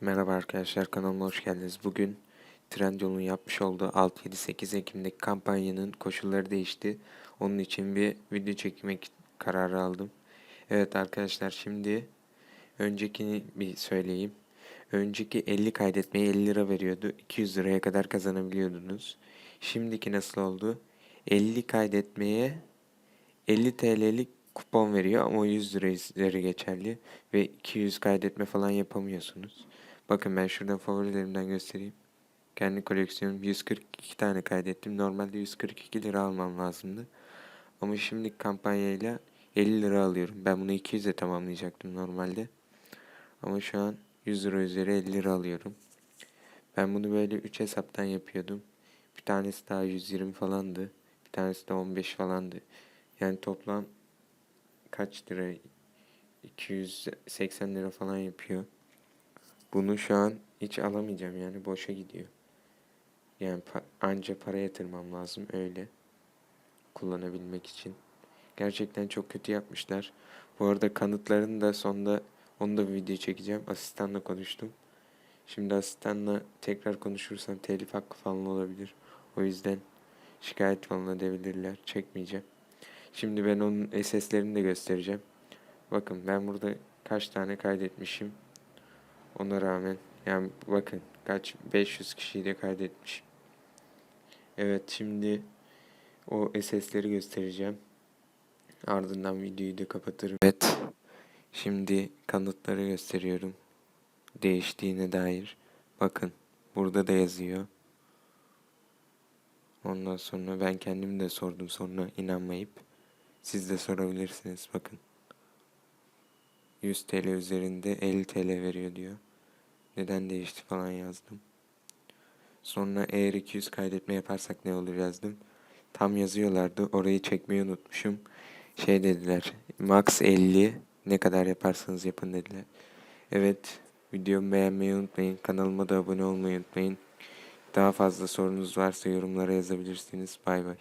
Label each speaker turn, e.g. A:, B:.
A: Merhaba arkadaşlar kanalıma hoş geldiniz. Bugün Trendyol'un yapmış olduğu 6-7-8 Ekim'deki kampanyanın koşulları değişti. Onun için bir video çekmek kararı aldım. Evet arkadaşlar şimdi öncekini bir söyleyeyim. Önceki 50 kaydetmeye 50 lira veriyordu. 200 liraya kadar kazanabiliyordunuz. Şimdiki nasıl oldu? 50 kaydetmeye 50 TL'lik kupon veriyor ama o 100 lira üzeri geçerli ve 200 kaydetme falan yapamıyorsunuz. Bakın ben şuradan favorilerimden göstereyim. Kendi koleksiyonum 142 tane kaydettim. Normalde 142 lira almam lazımdı. Ama şimdi kampanyayla 50 lira alıyorum. Ben bunu 200'e tamamlayacaktım normalde. Ama şu an 100 lira üzeri 50 lira alıyorum. Ben bunu böyle 3 hesaptan yapıyordum. Bir tanesi daha 120 falandı. Bir tanesi de 15 falandı. Yani toplam kaç lira? 280 lira falan yapıyor. Bunu şu an hiç alamayacağım yani boşa gidiyor. Yani pa anca para yatırmam lazım öyle kullanabilmek için. Gerçekten çok kötü yapmışlar. Bu arada kanıtlarını da sonda onu da bir video çekeceğim. Asistanla konuştum. Şimdi asistanla tekrar konuşursam telif hakkı falan olabilir. O yüzden şikayet falan edebilirler. Çekmeyeceğim. Şimdi ben onun SS'lerini de göstereceğim. Bakın ben burada kaç tane kaydetmişim. Ona rağmen yani bakın kaç 500 kişiyi de kaydetmişim. Evet şimdi o SS'leri göstereceğim. Ardından videoyu da kapatırım. Evet. Şimdi kanıtları gösteriyorum. Değiştiğine dair. Bakın burada da yazıyor. Ondan sonra ben kendim de sordum sonra inanmayıp siz de sorabilirsiniz bakın. 100 TL üzerinde 50 TL veriyor diyor. Neden değişti falan yazdım. Sonra eğer 200 kaydetme yaparsak ne olur yazdım. Tam yazıyorlardı. Orayı çekmeyi unutmuşum. Şey dediler. Max 50 ne kadar yaparsanız yapın dediler. Evet. Videomu beğenmeyi unutmayın. Kanalıma da abone olmayı unutmayın. Daha fazla sorunuz varsa yorumlara yazabilirsiniz. Bay bay.